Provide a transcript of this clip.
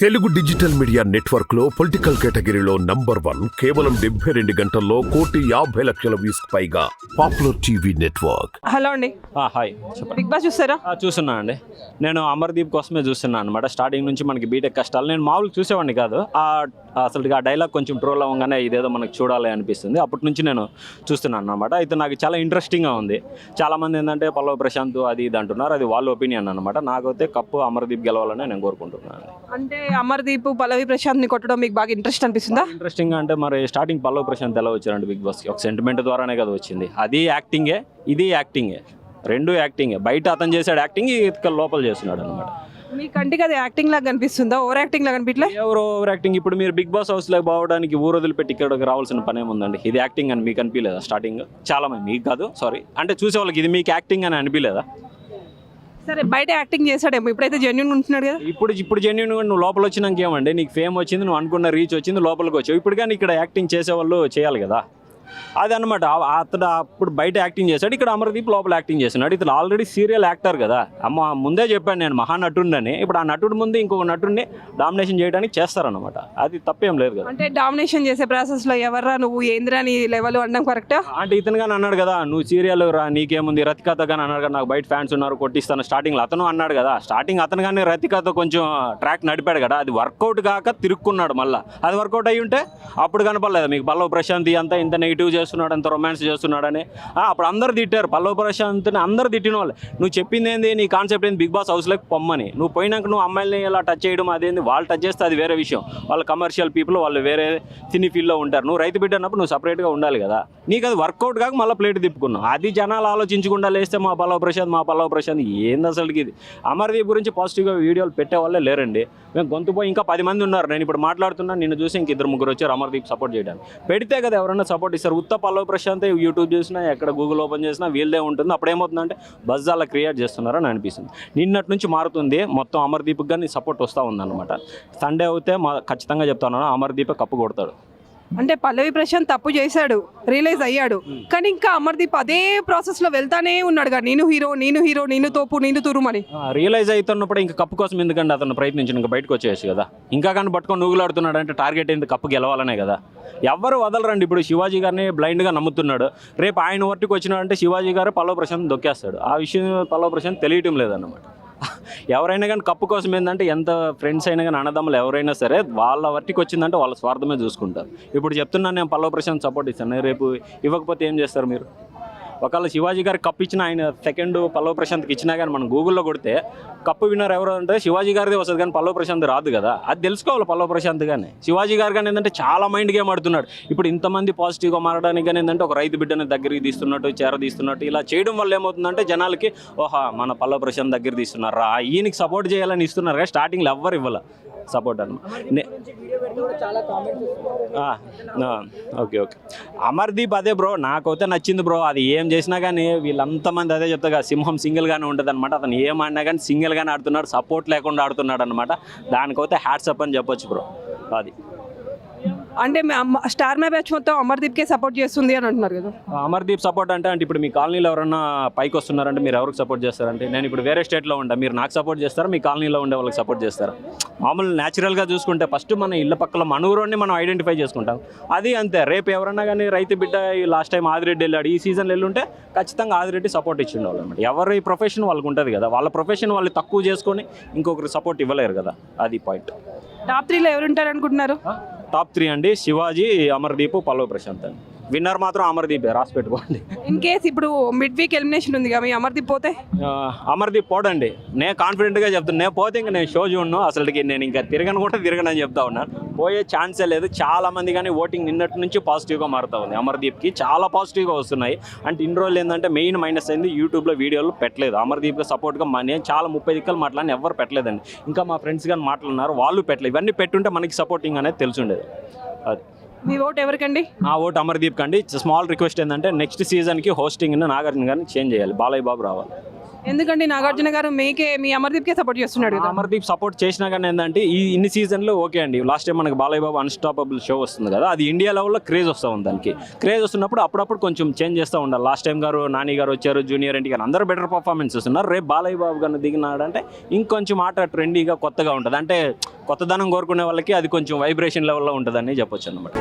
Telugu digital media నెట్వర్క్లో political కేటగిరీలో number one కేవలం డెబ్బై రెండు గంటల్లో కోటి యాభై లక్షల వ్యూస్ పైగా పాపులర్ టీవీ నెట్వర్క్. హలో అండి. ఆ, హాయ్. బిగ్ బాస్ చూస్తారా? ఆ, చూస్తున్నా అండి. నేను అమర్దీప్ కోసమే చూస్తున్నాను అనమాట స్టార్టింగ్ నుంచి మనకి బీటెక్ కష్టాలు. నేను మామూలు చూసేవాడిని కాదు. ఆ అసలు ఆ డైలాగ్ కొంచెం ట్రోల్ అవ్వగానే ఇదేదో మనకు చూడాలి అనిపిస్తుంది. అప్పటి నుంచి నేను చూస్తున్నాను అనమాట అయితే నాకు చాలా ఇంట్రెస్టింగ్గా ఉంది. చాలామంది ఏంటంటే పల్లవ ప్రశాంత్ అది ఇది అంటున్నారు. అది వాళ్ళ ఒపీనియన్ అనమాట నాకైతే కప్పు అమర్దీప్ గెలవాలని నేను కోరుకుంటున్నాను. అంటే అమర్దీప్ పల్లవి ప్రశాంత్ని కొట్టడం మీకు బాగా ఇంట్రెస్ట్ అనిపిస్తుందా? ఇంట్రెస్టింగ్ అంటే మరి స్టార్టింగ్ పల్లవ ప్రశాంత్ ఎలా వచ్చారండి బిగ్ బాస్కి ఒక సెంటిమెంట్ ద్వారానే కదా వచ్చింది. అది యాక్టింగే ఇది యాక్టింగే రెండు యాక్టింగే బయట అతను చేసాడు యాక్టింగ్ ఇక్కడ లోపల చేస్తున్నాడు అనమాట మీ కంటికి అది యాక్టింగ్ లాగా కనిపిస్తుందా ఓవర్ యాక్టింగ్ లాగా కనిపించలే ఎవరు ఓవర్ యాక్టింగ్ ఇప్పుడు మీరు బిగ్ బాస్ హౌస్లో పోవడానికి ఊరు వదిలిపెట్టి ఇక్కడికి రావాల్సిన పని ఏముందండి? ఇది యాక్టింగ్ అని మీకు అనిపించలేదా స్టార్టింగ్ చాలా మంది మీకు కాదు సారీ అంటే చూసే వాళ్ళకి ఇది మీకు యాక్టింగ్ అని అనిపించలేదా సరే బయట యాక్టింగ్ చేశాడేమో ఇప్పుడైతే జెన్యున్ ఉంటున్నాడు కదా. ఇప్పుడు ఇప్పుడు జెన్యున్ నువ్వు లోపల వచ్చినాక ఏమండి? నీకు ఫేమ్ వచ్చింది నువ్వు అనుకున్న రీచ్ వచ్చింది లోపలికి వచ్చావు. ఇప్పుడు కానీ ఇక్కడ యాక్టింగ్ చేసేవాళ్ళు చేయాలి కదా. అది అనమాట అతడు అప్పుడు బయట యాక్టింగ్ చేశాడు. ఇక్కడ అమర్దీప్ లోపల యాక్టింగ్ చేస్తున్నాడు. ఇతను ఆల్రెడీ సీరియల్ యాక్టర్ కదా. అమ్మ ముందే చెప్పాను నేను మహానటుడిని ఇప్పుడు ఆ నటుడి ముందు ఇంకొక నటుడిని డామినేషన్ చేయడానికి చేస్తారనమాట అది తప్పేం లేదు కదా. అంటే డామినేషన్ చేసే ప్రాసెస్లో ఎవర్రా నువ్వు? ఏంద్రా నీ లెవెల్ అనడం కరెక్టా? అంటే ఇతను కానీ అన్నాడు కదా నువ్వు సీరియల్ రా నీకేముంది? రతికథ కానీ అన్నాడు కదా నాకు బయట ఫ్యాన్స్ ఉన్నారు కొట్టిస్తాను. స్టార్టింగ్లో అతను అన్నాడు కదా స్టార్టింగ్ అతను కానీ రతికథ కొంచెం ట్రాక్ నడిపాడు కదా అది వర్కౌట్ కాక తిరుక్కున్నాడు మళ్ళీ. అది వర్కౌట్ అయ్యి ఉంటే అప్పుడు కనపడలేదు. మీకు పల్లవ ప్రశాంత్ అంతా ఇంత నెగిటివ్ చేస్తున్నాడు అంత రొమాన్స్ చేస్తున్నాడని. ఆ, అప్పుడు అందరు తిట్టారు. పల్లవ ప్రశాంత్ని అందరు తిట్టిన వాళ్ళు. నువ్వు చెప్పింది ఏంది? నీ కాన్సెప్ట్ ఏంది? బిగ్ బాస్ హౌస్లోకి పొమ్మని. నువ్వు పోయినాక నువ్వు అమ్మాయిని ఇలా టచ్ చేయడం అదేంది వాళ్ళు టచ్ చేస్తే అది వేరే విషయం. వాళ్ళు కమర్షియల్ పీపుల్ వాళ్ళు వేరే తిని ఫీల్డ్లో ఉంటారు. నువ్వు రైతు బిడ్డ అన్నప్పుడు నువ్వు సపరేట్గా ఉండాలి కదా. నీకు అది వర్కౌట్ కాక మళ్ళీ ప్లేట్ తిప్పుకున్నావు. అది జనాలు ఆలోచించకుండా లేస్తే మా పల్లవ ప్రశాంత్ మా పల్లవ ప్రశాంత్ ఏంది అసలుకి ఇది? అమర్దీప్ గురించి పాజిటివ్గా వీడియోలు పెట్టే వాళ్ళే లేరండి. మేము గొంతు పోయి ఇంకా పది మంది ఉన్నారు. నేను ఇప్పుడు మాట్లాడుతున్నా నిన్ను చూసి ఇంక ఇద్దరు ముగ్గురు వచ్చారు అమర్దీప్ సపోర్ట్ చేయడానికి. పెడితే కదా ఎవరైనా సపోర్ట్ ఇస్తారు ఉత్త పల్లవ ప్రశాంత్ యూట్యూబ్ చేసినా ఎక్కడ గూగుల్ ఓపెన్ చేసినా వీళ్ళదే ఉంటుంది. అప్పుడు ఏమవుతుందంటే బజ్ అలా క్రియేట్ చేస్తున్నారని అనిపిస్తుంది. నిన్నటి నుంచి మారుతుంది. మొత్తం అమర్దీప్కి కానీ సపోర్ట్ వస్తూ ఉందన్నమాట. సండే అయితే మా ఖచ్చితంగా చెప్తాను అమర్దీప్ కప్పు కొడతాడు. అంటే పల్లవి ప్రశాంత్ తప్పు చేశాడు రియలైజ్ అయ్యాడు. కానీ ఇంకా అమర్దీప్ అదే ప్రాసెస్లో వెళ్తానే ఉన్నాడు కదా నేను హీరో నేను హీరో నేను తోపు నేను తురుమని. రియలైజ్ అవుతున్నప్పుడు ఇంకా కప్పు కోసం ఎందుకంటే అతను ప్రయత్నించిన ఇంకా బయటకు వచ్చేసి కదా. ఇంకా కానీ పట్టుకొని నూగులాడుతున్నాడు అంటే టార్గెట్ ఏంది? కప్పు గెలవాలనే కదా. ఎవరు వదలరండి. ఇప్పుడు శివాజీ గారిని బ్లైండ్గా నమ్ముతున్నాడు. రేపు ఆయన వర్టికి వచ్చినాడంటే శివాజీ గారు పల్లవ ప్రశాంత్ దొక్కేస్తాడు. ఆ విషయం పల్లవ ప్రశాంత్ తెలియటం లేదన్నమాట. ఎవరైనా కానీ కప్పు కోసం ఏంటంటే ఎంత ఫ్రెండ్స్ అయినా కానీ అన్నదమ్ములు ఎవరైనా సరే వాళ్ళ వర్టికి వచ్చిందంటే వాళ్ళ స్వార్థమే చూసుకుంటారు. ఇప్పుడు చెప్తున్నాను నేను పల్లవ ప్రశాంత్ సపోర్ట్ ఇస్తాను. రేపు ఇవ్వకపోతే ఏం చేస్తారు మీరు? ఒకవేళ శివాజీ గారికి కప్ ఇచ్చిన ఆయన సెకండ్ పల్లవ ప్రశాంత్కి ఇచ్చినా కానీ మనం గూగుల్లో కొడితే కప్పు విన్నర్ ఎవరు అంటే శివాజీ గారిదే వస్తుంది కానీ పల్లవ ప్రశాంత్ రాదు కదా. అది తెలుసుకోవాలి పల్లవ ప్రశాంత్ కానీ శివాజీ గారు కానీ ఏంటంటే చాలా మైండ్ గేమ్ ఆడుతున్నాడు. ఇప్పుడు ఇంతమంది పాజిటివ్గా మారడానికి కానీ ఏంటంటే ఒక రైతు బిడ్డని దగ్గరికి తీస్తున్నట్టు చేర తీస్తున్నట్టు ఇలా చేయడం వల్ల ఏమవుతుందంటే జనాలకి ఓహా మన పల్లవ ప్రశాంత్ దగ్గర తీస్తున్నారా ఈయనకి సపోర్ట్ చేయాలని ఇస్తున్నారు కానీ స్టార్టింగ్లో ఎవ్వరు ఇవ్వాలి. సపోర్ట్ అనమాట ఓకే ఓకే. అమర్దీప్ అదే బ్రో నాకైతే నచ్చింది బ్రో. అది ఏం చేసినా కానీ వీళ్ళంతమంది అదే చెప్తా సింహం సింగిల్గానే ఉంటుంది అనమాట అతను ఏం ఆడినా కానీ సింగిల్గానే ఆడుతున్నాడు సపోర్ట్ లేకుండా ఆడుతున్నాడు అనమాట దానికైతే హ్యాట్సప్ అని చెప్పొచ్చు బ్రో అది. అంటే స్టార్ మ్యా బ్యాచ్ మొత్తం అమర్దీప్ కే సపోర్ట్ చేస్తుంది అని అంటున్నారు కదా. అమర్దీప్ సపోర్ట్ అంటే అంటే ఇప్పుడు మీ కాలనీలో ఎవరన్నా పైకి వస్తున్నారంటే మీరు ఎవరికి సపోర్ట్ చేస్తారంటే నేను ఇప్పుడు వేరే స్టేట్లో ఉంటా మీరు నాకు సపోర్ట్ చేస్తారా? మీ కాలనీలో ఉండే వాళ్ళకి సపోర్ట్ చేస్తారా? మామూలు న్యాచురల్గా చూసుకుంటే ఫస్ట్ మన ఇళ్ళ పక్కల మనూరుని మనం ఐడెంటిఫై చేసుకుంటాం. అది అంతే. రేపు ఎవరన్నా కానీ రైతు బిడ్డ లాస్ట్ టైం ఆదిరెడ్డి వెళ్ళాడు ఈ సీజన్ వెళ్ళుంటే ఖచ్చితంగా ఆదిరెడ్డి సపోర్ట్ ఇచ్చిండు వాళ్ళు అనమాట ఎవరి ప్రొఫెషన్ వాళ్ళకి ఉంటుంది కదా. వాళ్ళ ప్రొఫెషన్ వాళ్ళు తక్కువ చేసుకొని ఇంకొకరు సపోర్ట్ ఇవ్వలేరు కదా. అది పాయింట్ టాప్ త్రీలో ఎవరు ఉంటారు అనుకుంటున్నారు? టాప్ త్రీ అండి శివాజీ అమర్దీప్ పల్లవ ప్రశాంత్ అండి. విన్నర్ మాత్రం అమర్దీపే రాసి పెట్టుకోండి. ఇన్ కేస్ ఇప్పుడు మిడ్ వీక్ ఎలిమినేషన్ ఉంది కదా మీ అమర్దీప్ పోతే? అమర్దీప్ పోడండి. నేను కాన్ఫిడెంట్గా చెప్తాను నేను పోతే ఇంకా నేను షో చూడను. అసలుకి నేను ఇంకా తిరగను కూడా తిరగనని చెప్తా ఉన్నాను పోయే ఛాన్సే లేదు. చాలా మంది కానీ ఓటింగ్ నిన్నటి నుంచి పాజిటివ్గా మారుతా ఉంది. అమర్దీప్కి చాలా పాజిటివ్గా వస్తున్నాయి. అంటే ఇన్ని రోజులు ఏంటంటే మెయిన్ మైనస్ అయింది యూట్యూబ్లో వీడియోలు పెట్టలేదు. అమర్దీప్కి సపోర్ట్గా మా నేను చాలా ముప్పై దిక్కలు మాట్లాడిన ఎవరు పెట్టలేదండి. ఇంకా మా ఫ్రెండ్స్ కానీ మాట్లాడినారు. వాళ్ళు పెట్టలేదు ఇవన్నీ పెట్టుంటే మనకి సపోర్టింగ్ అనేది తెలిసిండేది అది. మీ ఓట్ ఎవరికండి? ఆ ఓటు అమర్దీప్ కండి. స్మాల్ రిక్వెస్ట్ ఏంటంటే నెక్స్ట్ సీజన్కి హోస్టింగ్ నాగార్జున గారిని చేంజ్ చేయాలి. బాలయ్య బాబు రావాలి. ఎందుకంటే నాగార్జున గారు మీకే మీ అమర్దీప్కే సపోర్ట్ చేస్తున్నాడు కదా అమర్దీప్ సపోర్ట్ చేసినా కానీ ఏంటంటే ఈ ఇన్ని సీజన్లో ఓకే అండి. లాస్ట్ టైం మనకి బాలయ్య బాబు అన్స్టాపబుల్ షో వస్తుంది కదా అది ఇండియా లెవెల్లో క్రేజ్ వస్తూ ఉంది దానికి. క్రేజ్ వస్తున్నప్పుడు అప్పుడప్పుడు కొంచెం చేంజ్ చేస్తూ ఉండాలి. లాస్ట్ టైం గారు నాని గారు వచ్చారు జూనియర్ ఎన్టీ గారు అందరూ బెటర్ పర్ఫార్మెన్స్ ఇస్తున్నారు రేపు బాలయ్య బాబు గారిని దిగినాడంటే ఇంకొంచెం ఆట ట్రెండీగా కొత్తగా ఉంటుంది. అంటే కొత్తదనం కోరుకునే వాళ్ళకి అది కొంచెం వైబ్రేషన్ లెవెల్లో ఉంటుందని చెప్పొచ్చు అనమాట